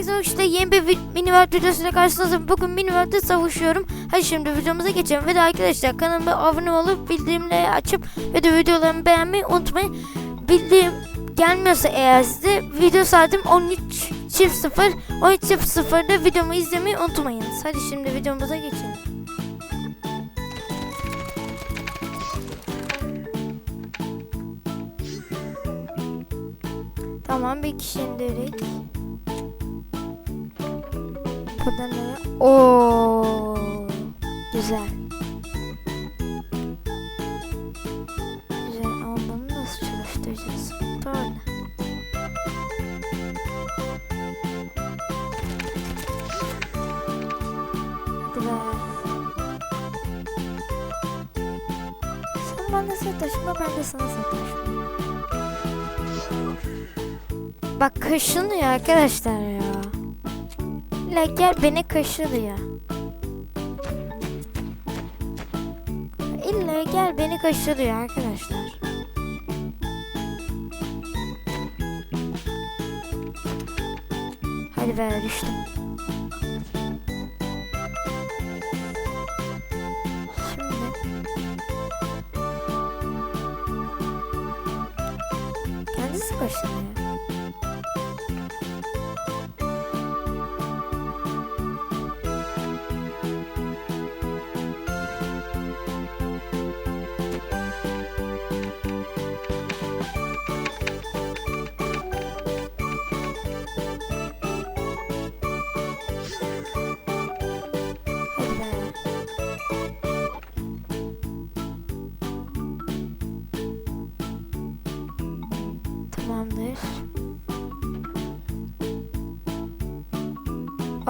Herkese işte yeni bir mini world videosuyla karşınızdayım. Bugün mini world'de savaşıyorum. Hadi şimdi videomuza geçelim. Ve de arkadaşlar kanalıma abone olup bildirimleri açıp ve de videolarımı beğenmeyi unutmayın. Bildirim gelmiyorsa eğer size video saatim 13 çift 0 13 çift 0'da videomu izlemeyi unutmayınız. Hadi şimdi videomuza geçelim. Tamam bir kişi indirdik. Buradan nereye? Oo, güzel. Güzel ama bunu nasıl çalıştıracağız? Böyle. Sen bana sataşma ben de sana sataşma. Bak kaşınıyor arkadaşlar ya. La gel beni kaşılıyor. İlla gel beni kaşılıyor arkadaşlar. Hadi be düştüm.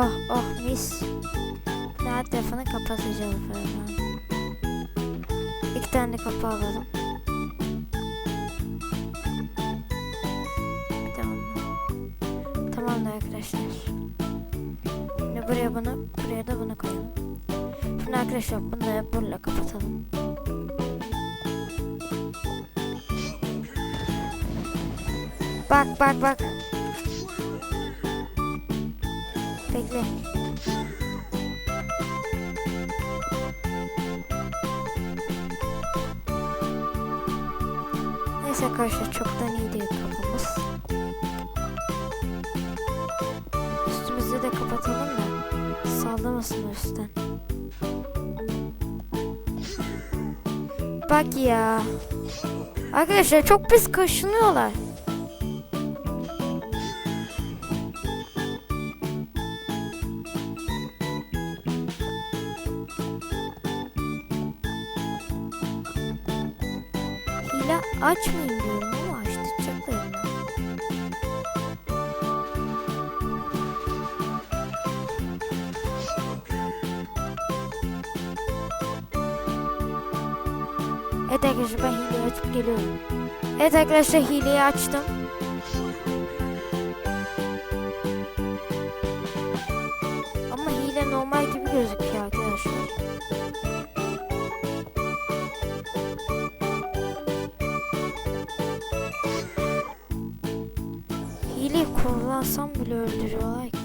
Oh oh mis. Her telefonu kapatacağız falan. İki tane de kapı alalım. Tamam. Tamamdır arkadaşlar. Şimdi buraya bunu, buraya da bunu koyalım. Şimdi arkadaşlar bunları burada kapatalım. Bak bak bak. Bekle. Neyse arkadaşlar çoktan iyi değil kapımız. Üstümüzü de kapatalım da sallamasın üstten. Bak ya. Arkadaşlar çok pis kaşınıyorlar. Hile açmayayım diyorum ama açtıracaklar ya. Evet arkadaşlar ben hileyi açıp geliyorum. Evet arkadaşlar hileyi açtım. Ama hile normal gibi gözüküyor arkadaşlar. Hileyi kullansam bile öldürüyorlar ki.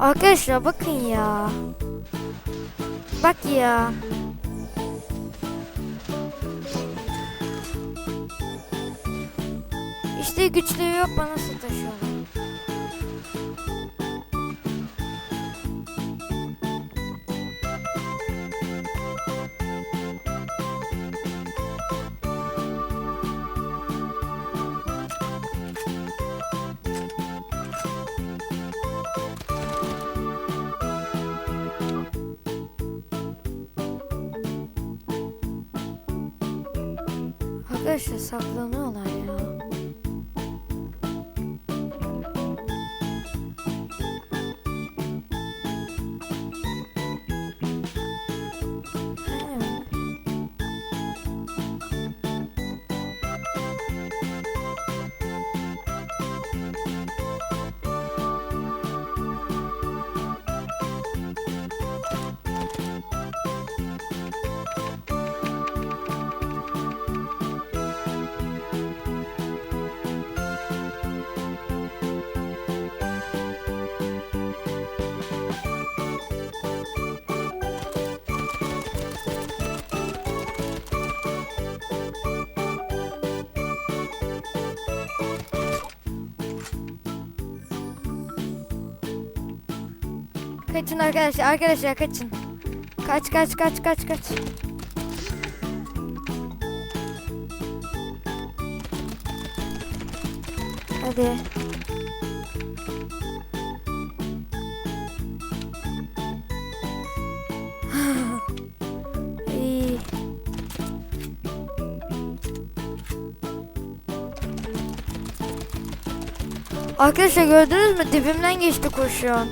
Arkadaşlar bakın ya. Bak ya. İşte güçlüğü yok bana sataşıyorlar. Arkadaşlar saklanıyorlar Kaçın arkadaşlar. Arkadaşlar kaçın. Kaç kaç kaç kaç kaç. Hadi. İyi. Arkadaşlar gördünüz mü? Dibimden geçti koşuyor.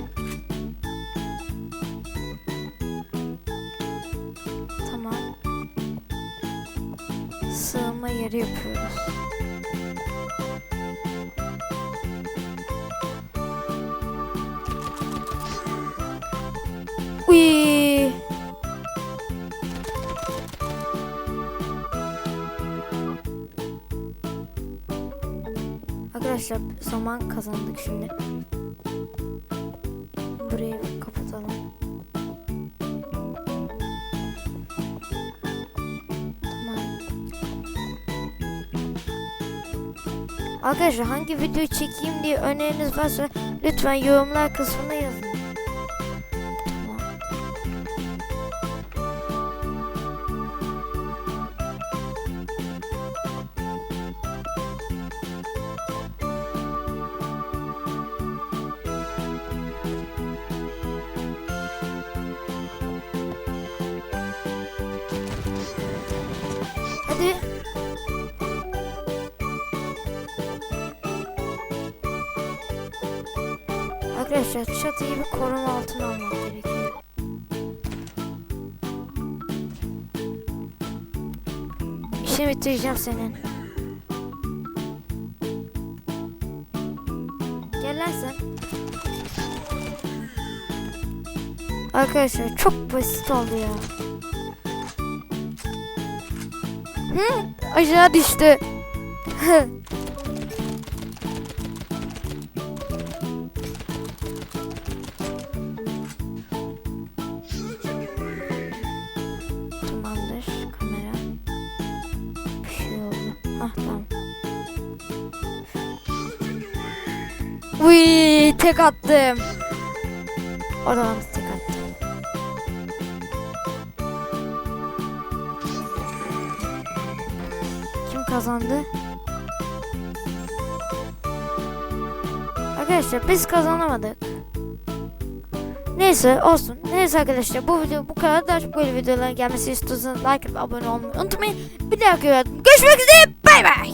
Sığınma yeri yapıyoruz. Uy. Arkadaşlar zaman kazandık şimdi. Burayı Arkadaşlar hangi videoyu çekeyim diye öneriniz varsa lütfen yorumlar kısmına yazın. Tamam. Hadi. Arkadaşlar çatıyı bir koruma altına almak gerekiyor. İşini bitireceğim senin. Gel sen. Arkadaşlar çok basit oldu ya. Hı, aşağı düştü. Uy tek attım. O zaman da tek attım. Kim kazandı? Arkadaşlar biz kazanamadık. Neyse olsun. Neyse arkadaşlar bu video bu kadar. Daha çok böyle videolar gelmesi istiyorsanız like ve abone olmayı unutmayın. Bir dahaki videoda görüşmek üzere. Bay bay.